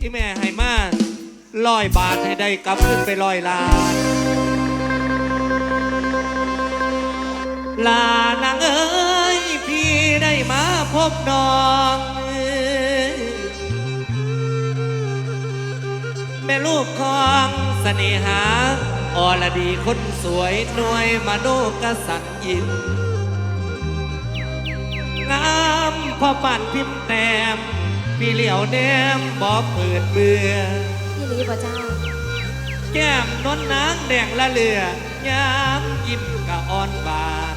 อีแม่ให้มาลอยบาทให้ได้กลับขึ้นไปลอยลานลานางเอ้ยพี่ได้มาพบน้องแม่ลูกของเสน่หาอรดีคนสวยหน่วยมาโนกสันยินงามพอปั่นพิมพ์แต้ม พี่เหลียวแนมบ่เปิดเบื่อพี่ลีบ่เจ้าแก้มนวลนางแดงละเลือยามยิ้มกะอ่อนบาน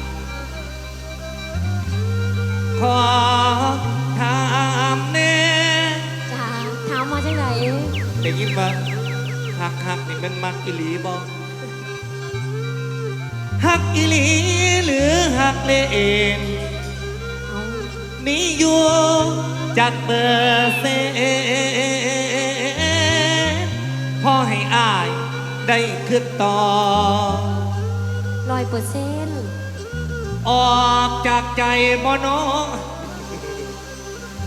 ขอถามแน่จ้าถามมาจังไหนได้ยินว่าหักหักนี่มันมักอีหลีบ่หักอีหลีหรือหักเลเองเอา มีอยู่จากเบอร์เซนพอให้อายได้ขึ้นต่อรอยเปอร์เซ็นต์ออกจากใจบ่เนอ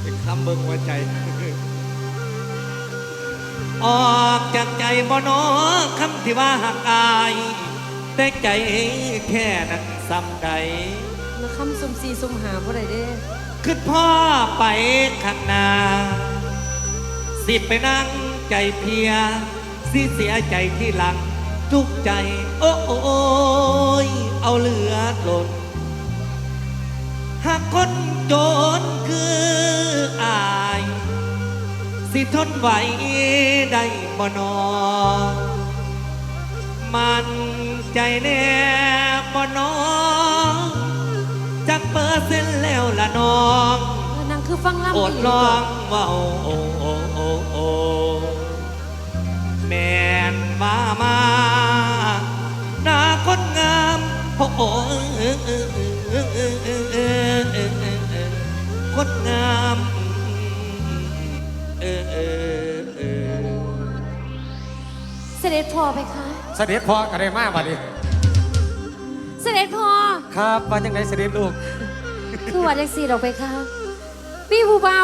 เป็นคำเบิ่งหัวใจ ออกจากใจบ่เนอคำที่ว่าหักอาย แต่ใจแค่นั้นซ้ำใดมาคำซุ่มสี่ซุ่มหาบ่ได้เด้ คือพ่อไปข้างหน้า สิไปนั่งใจเพีย สิเสียใจที่หลัง ทุกใจ โอ้โอยเอาเหลือหล่นหากคนโจรคืออาย สิทนไหวได้บ่นอ มันใจแน่บ่นอ เส้นแล้วละน้องนางคือฟังลำอดลองเมาโอ้โอ้โอ้โอ้แม่นมามาหน้าคนงามโอ้โอคนงามเออเออเออเสด็จพ่อไปคะเสด็จพ่อกระไดมากว่ะดิเสด็จพ่อครับว่าจังไงเสด็จลูก คือว่าจังสี่ดอกไปคะพี่ผู้เบา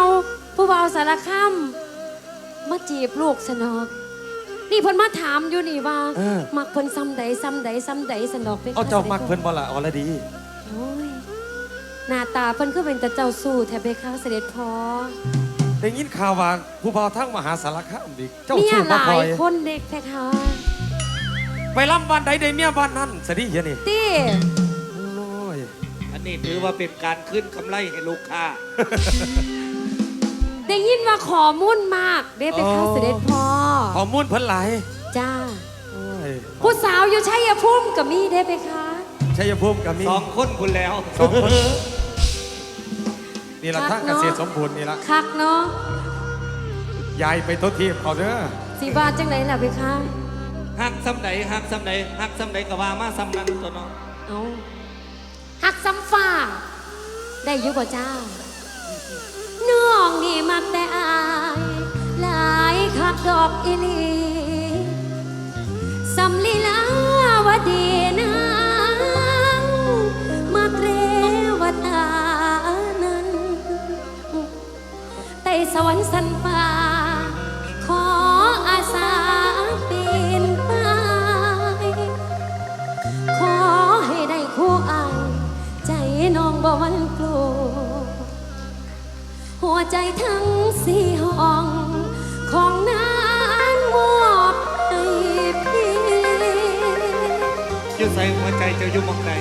ผู้เบาสารคามมาจีบลูกสนอก นี่เพิ่นมาถามอยู่นี่ว่าเออ มักเพิ่นซ้ำใดซ้ำใดซ้ำใดสนอกไปคะเอาเจ้าสด็จมักพ่เพิ่นบ่ละอรดี โอ้ยหน้าตาเพิ่นคือเป็นแต่เจ้าสู้แท้ไปคะเสด็จพ่อได้ยินข่าวว่าผู้บ่าวทั้งมหาสารคามอีกเจ้าเมียชู้หมาลาคอย ยคนเด็กแท้คะไปลำบ้านใดได้เมียบ้านนั้นสดีเฮียนี่ ตี้โอ้ยอั นนี้ถือว่าเป็นการขึ้นกำไรให้ลูกค้า ได้ยินว่าขอมุ่นมากเด้ไปคะเสด็จพ่อข้อมูลเพิ่นหลายจ้า โอ้ยผู้สาวอยู่ชัยภูมิกับมีได้ไปคะชัยภูมิก็มีสองคนคุณแล้ว สองคนนี่ละครัทาบงเกษตรสมบูรณ์นี่ละคักเนาะยายไปทดทีบเขาเด้อสีบาทจังไหนล่ะไปคะหักซ้ำใดหักซ้ำใดหักซ้ำใดก็ว่ามาซ้ำนั้นตัวเน้องเอา หักซ้ำฟ้า ได้ยุบ่จ้าน้องนี่มักแต่อาย หลายคักดอกอีหลีสำลีลาวดีนางมาเทวตานั้นไต่สวรรค์สันฟ้า ใจทั้งสี่ห้อง ของนั้นมอบให้พี่อยืดใส่หัวใจเจะอยุ่หมองใด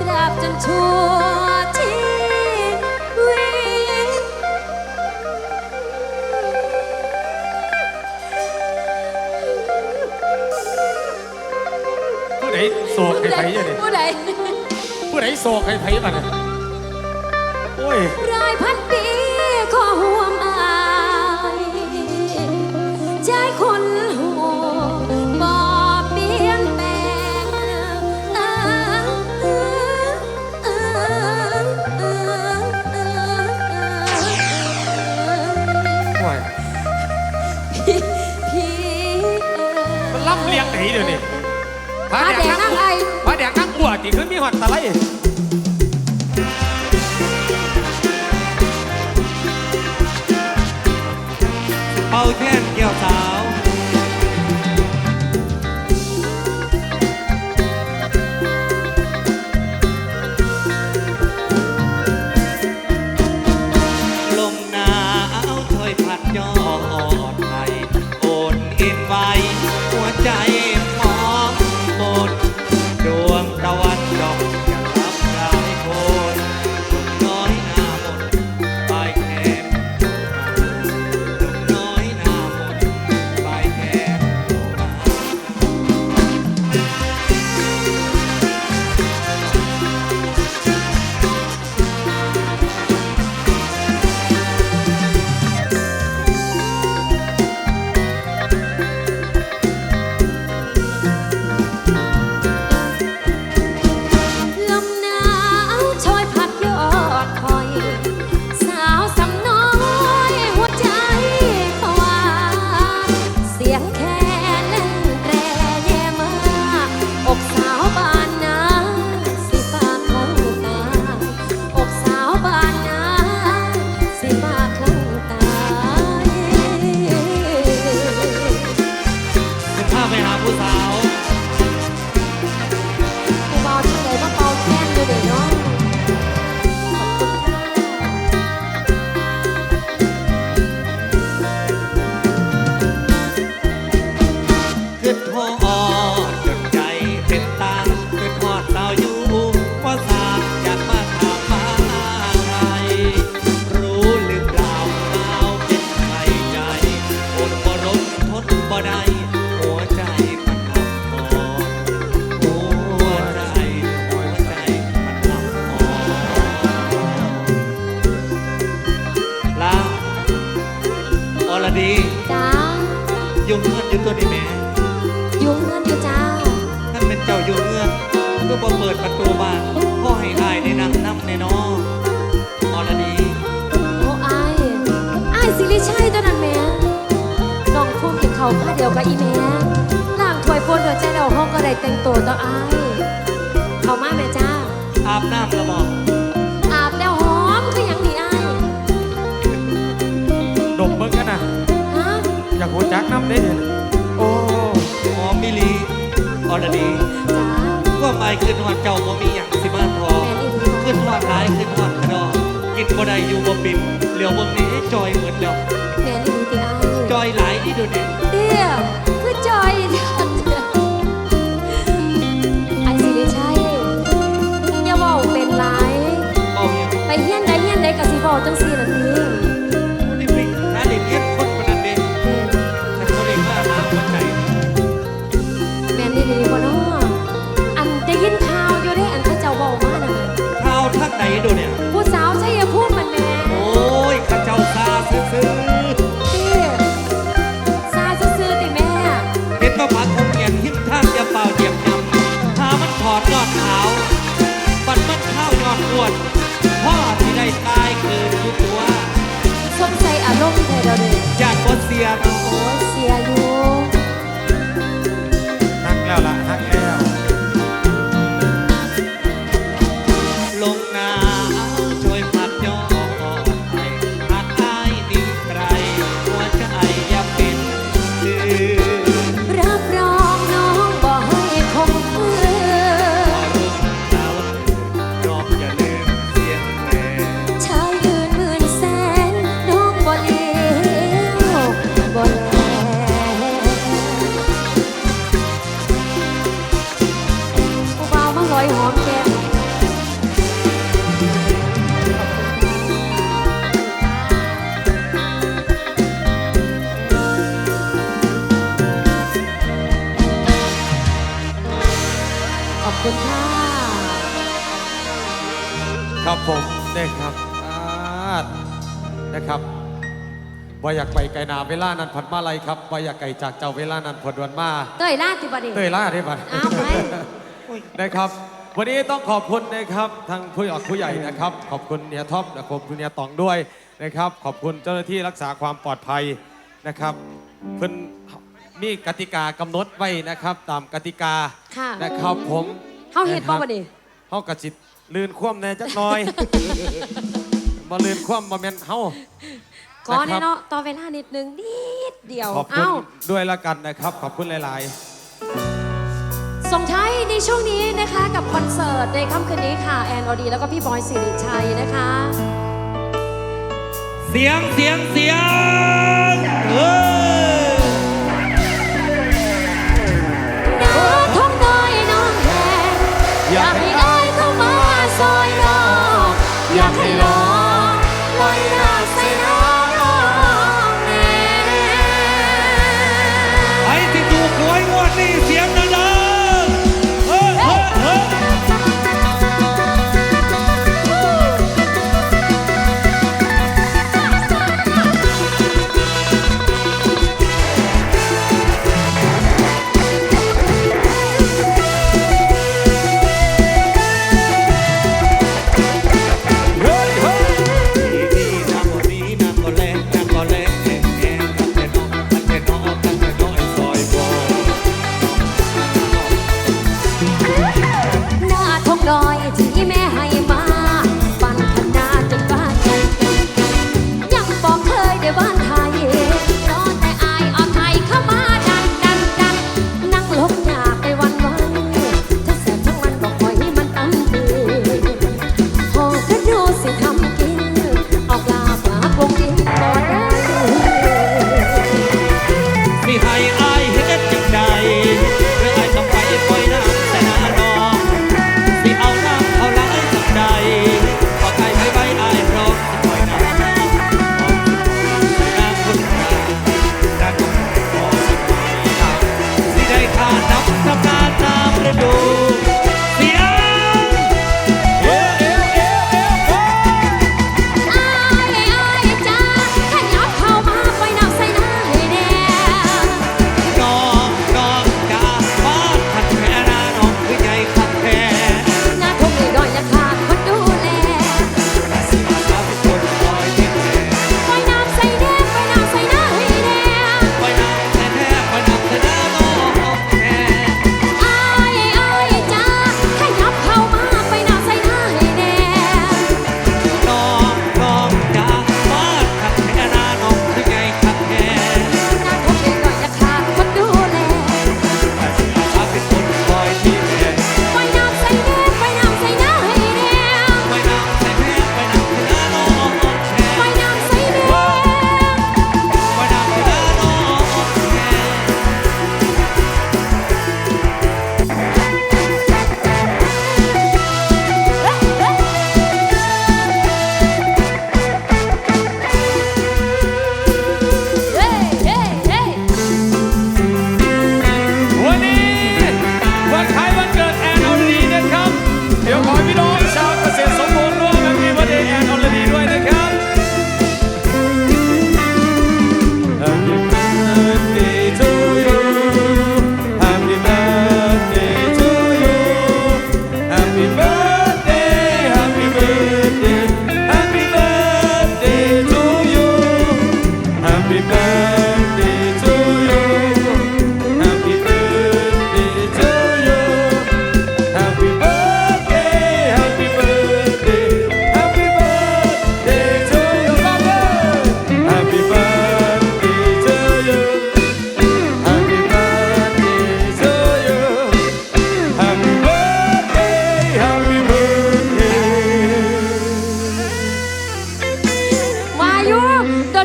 ตราบจนชั่วชีวิตผู้ใดโศกให้ไผเฮียนี่ผู้ใด ผู้ใดโศกให้ไผบัดนี้โอ้ย รายพันปีขอห่วงอายใจคนหูบ่เปลี่ยนแปลงเออเออเออเออเออโอ้ย พี่พี่เออมันล่ำเลียงไหนเดี๋ยวนี้พาแดงนั่งไอพาแดงนั่งอ้วติคือมีหอดตะไล ได้แต่งตัวต่อไอ้ายเขามาแม่จ้า อาบน้ำกระบอกอาบแล้วหอมคือหยังดีไอ้ายดมเบิ้งกันนะฮะอยากหัวจักน้ำได้เห็นโอ้หอมมิลีออดดีจ้าก็หมาขึ้นหอดเจ้าบ่มีอย่างสิมาทอแนี่ดีขึ้นหอดหลายขึ้นหอดกระดองกินบ่ได้อยู่บ่ปิ่มเหลียวเบิ้งนี้จอยเหมือนเแล้วแม่นี่ดีอ้ายจอยหลายที่ดูดิเตี้ยคือจอย Cà phê vo. เวลานั้นผัดมาอะไรครับบยาไก่จากเจ้าเวลานั้นผดวนมา เตยล่าติบดี เตยล่าที่บัดาวไป นะครับ วันนี้ต้องขอบคุณนะครับทางผู้ออกผู้ใหญ่นะครับ ขอบคุณเนียท็อปและขอบคุณเนียตองด้วยนะครับ ขอบคุณเจ้าหน้าที่รักษาความปลอดภัยนะครับ เพิ่นมีกติกากำหนดไว้นะครับ ตามกติกาค่ะ นะครับผมเข้าเฮ็ดบ่บัดนี้เข้ากระจิตลื่นคว่ำแน่จักน้อย มาลื่นคว่ำมาแมนเข้า ขอแน่เนาะต่อเวลานิดนึงนิดเดียวขอบคุณาด้วยละกันนะครับ ขอบคุณหลาย ๆ ส่งท้ายในช่วงนี้นะคะกับคอนเสิร์ตในค่ำคืนนี้ค่ะ แอนอดีแล้วก็พี่บอยสิริชัยนะคะ เสียงเสียงเสียงเออ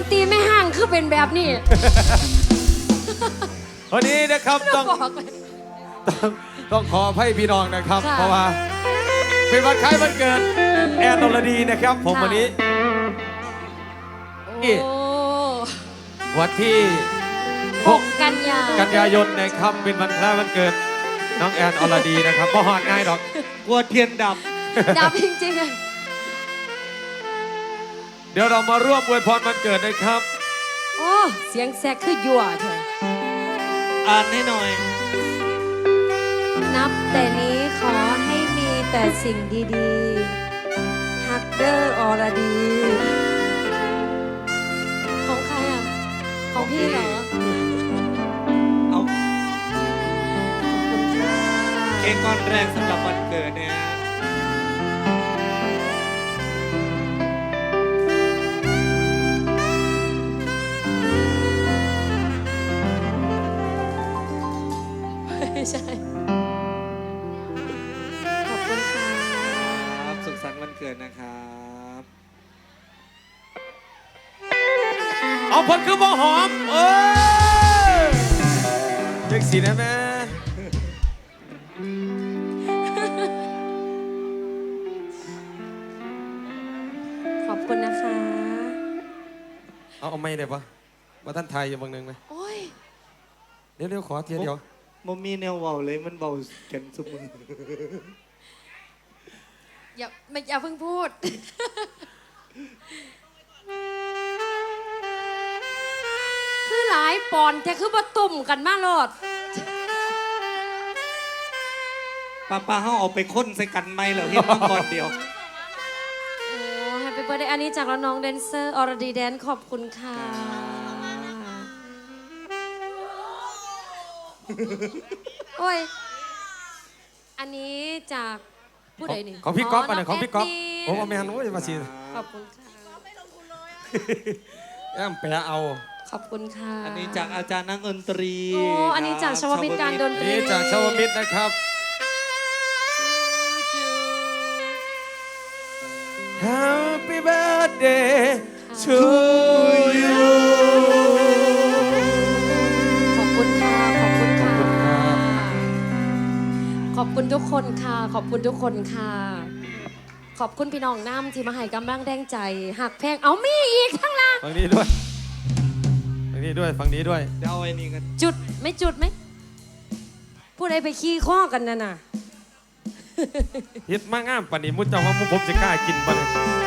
นตรีไม่ห่างคือเป็นแบบนี้วันนี้นะครับต้องบอกเลย ต้องต้องขออภัยพี่น้องนะครับ ค่ะ เพราะว่าเป็นวันคล้ายวันเกิดแอนอรดีนะครับ ผมค่ะวันนี้โอ้วันที่หกกันยา6กันยายนนะครับเป็นวันคล้ายวันเกิดน้องแอนอรดีนะครับบ่หอดง่ายดอกกลัวเทียนดับ ดับจริงๆเลย เดี๋ยวเรามาร่วมอวยพรวันเกิดนะครับ โอ้ เสียงแซกคือยั่วเถอะอ่านให้หน่อย นับแต่นี้ขอให้มีแต่สิ่งดีๆ ฮักเดอร์อรดี ของใครอะ ของพี่เหรอ เอาขอบคุณค่ะ เค้กก้อนแรกสำหรับวันเกิดเนี่ย เอาเอาไม่ได้ปะมาท่านไทยอยู่บางหนึงไหมโอ้ยเดี๋ยวเดี๋ยวขอเทียเดียวมันมีแนวเบาเลยมันเบากันสุมืออย่าไม่อย่าเพิ่งพูด คือหลายปอนแต่คือบ่ตุ่มกันมาโลดป้าป้าเขาเอาไปค้นใส่กันไหมเหรอเห็นมังกรเดียวโอ้แฮปปี้เบิร์ดอันนี้จากน้องแดนเซอร์อรดีแดนขอบคุณค่ะ โอ้ย อันนี้จากผู้ใดนี่ของพี่ก๊อฟอันไหนของพี่ก๊อฟน้ผมแดเอาไม่หันโอ้ยมาสิขอบคุณค่ะแอมแปะเอา ขอบคุณค่ะ อันนี้จากอาจารย์นักดนตรี โอ้ อันนี้จากชวมิตรการดนตรีนี่จากชาวมิตรนะครับ birthday to you ขอบคุณค่ะ ขอบคุณค่ะขอบคุณครับขอบคุณทุกคนค่ะ ขอบคุณทุกคนค่ะ ขอบคุณพี่น้องน้ำที่มาให้กำลังแดงใจ หักแพงเอามีอีกทั้างล่าง ฝั่งนี้ด้วย ฝั่งนี้ด้วย ฝั่งนี้ด้วย เดี๋ยวเอาไอ้นี่กันจุดไม่จุดไหมผู้ใดไปขี้ข้อกันนั่นน่ะ ฮิตมากงามปานนี้มุดเจ้าว่ามุผมจะกล้ากินปะเนี่ย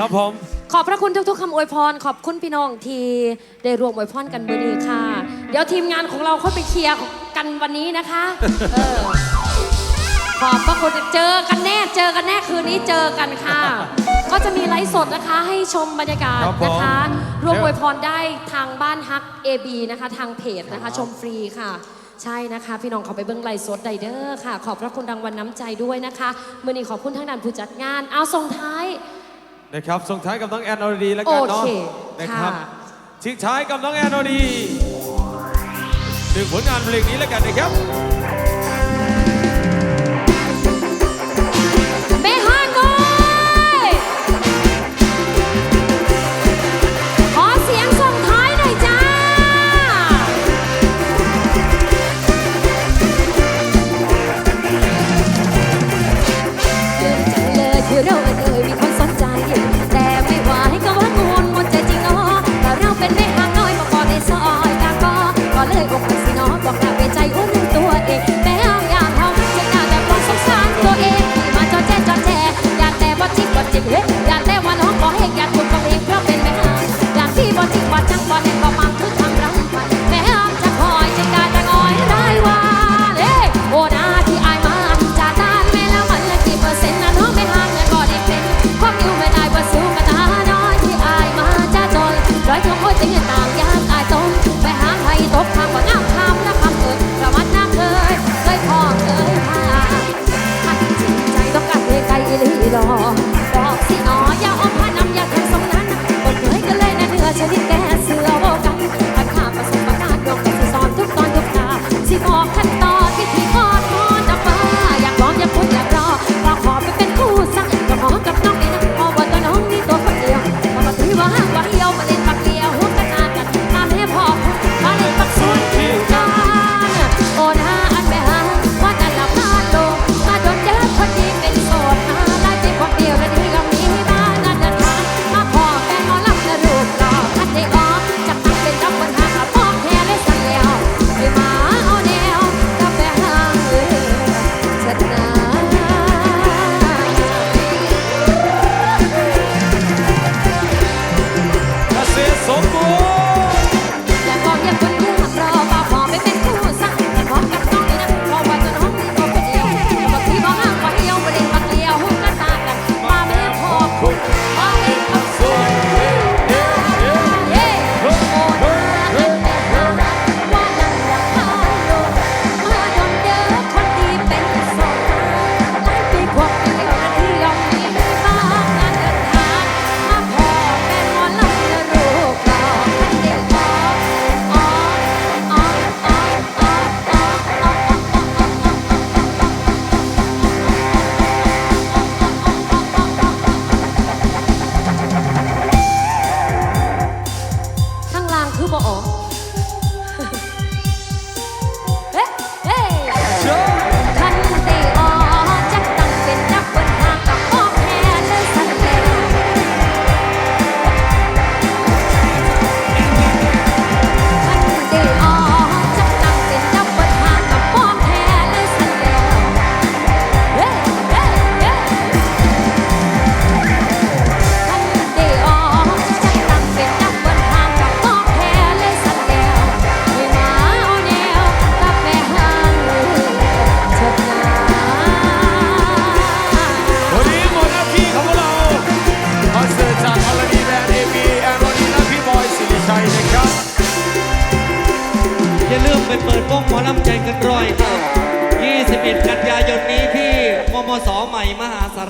ครับผม ขอบพระคุณทุกๆคำอวยพร ขอบคุณพี่น้องที่ได้รวมอวยพรกันเบอร์นี้ค่ะ เดี๋ยวทีมงานของเราค่อยไปเคลียร์กันวันนี้นะคะเออขอบพระคุณเจอกันแน่เจอกันแน่คืนนี้เจอกันค่ะ ก็จะมีไลฟ์สดนะคะ ให้ชมบรรยากาศครับผม นะคะรวมเดี๋ยวอวยพรได้ทางบ้านฮัก AB นะคะ ทางเพจนะคะ ชมฟรีค่ะ ใช่นะคะ พี่น้องเขาไปเบิ้งไลฟ์สดไดเดอร์ค่ะ ขอบพระคุณรางวัลน้ำใจด้วยนะคะมื่อนี้ขอบคุณทั้งด้านผู้จัดงาน เอาส่งท้าย นะครับส่งท้ายกับน้องแอนอรดีแล้วกันเนาะโอเคนะครับค่ะ ทิ้งท้ายกับน้องแอนอรดีหนึ่งผลงานเพลงนี้แล้วกันนะครับเบ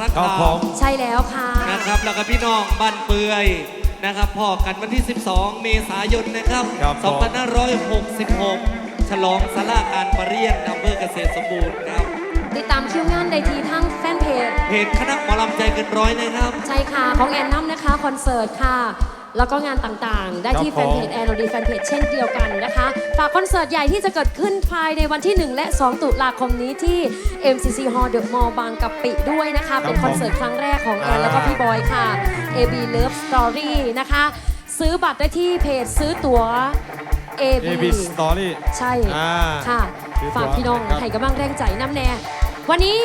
าสารครับคาผมมใช่แล้วค่ะ นะครับแล้วก็พี่น้องบ้านเปื่อยนะครับพ่อกันวันที่ 12 เมษายนนะครับ ครับผม 2566 ฉลองสาราการประเรียนอำเภอเกษตรสมบูรณ์ครับ ติดตามคิวงานได้ที่ทั้งแฟนเพจ เพจคณะหมอลำใจเกันร้อยนะครับ ใช่ค่ะ ของแอนน้ำนะคะ คอนเสิร์ตค่ะ แล้วก็งานต่างๆ ได้ที่คแฟรับนผมเพจแอนโอดีแฟนเพจเช่นเดียวกันนะคะ ฝากคอนเสิร์ตใหญ่ที่จะเกิดขึ้นภายในวันที่ 1 และ 2 ตุลาคมนี้ที่ MCC Hall The Mall บางกะปิด้วยนะคะ เป็นคอนเสิร์ตครั้งแรกของแอน แล้วก็พี่บอยค่ะ AB Love Story นะคะ ซื้อบัตรได้ที่เพจซื้อตั๋ว AB AB Story ใช่อ่าค่ะซื้อตั๋วฝากพี่น้องนะครับให้กำลังแรงใจน้ำแน่วันนี้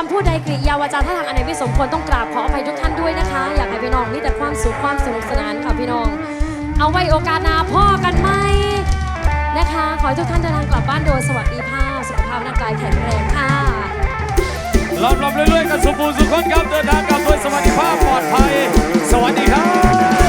คำพูดใดกริยาวาจาท่าทางอันไหนไม่สมควรต้องกราบขออภัยทุกท่านด้วยนะคะ อยากให้พี่น้องมีแต่ความสุขความสนุกสนานค่ะพี่น้อง เอาไว้โอกาสหน้าพ่อกันไหมนะคะ ขอให้ทุกท่านเดินทางกลับบ้านโดยสวัสดิภาพสุขภาพร่างกายแข็งแรงค่ะลำลำเรื่อยๆกันสมบูรณ์สุขคนครับเดินทางกลับโดยสวัสดิภาพปลอดภัย สวัสดีครับ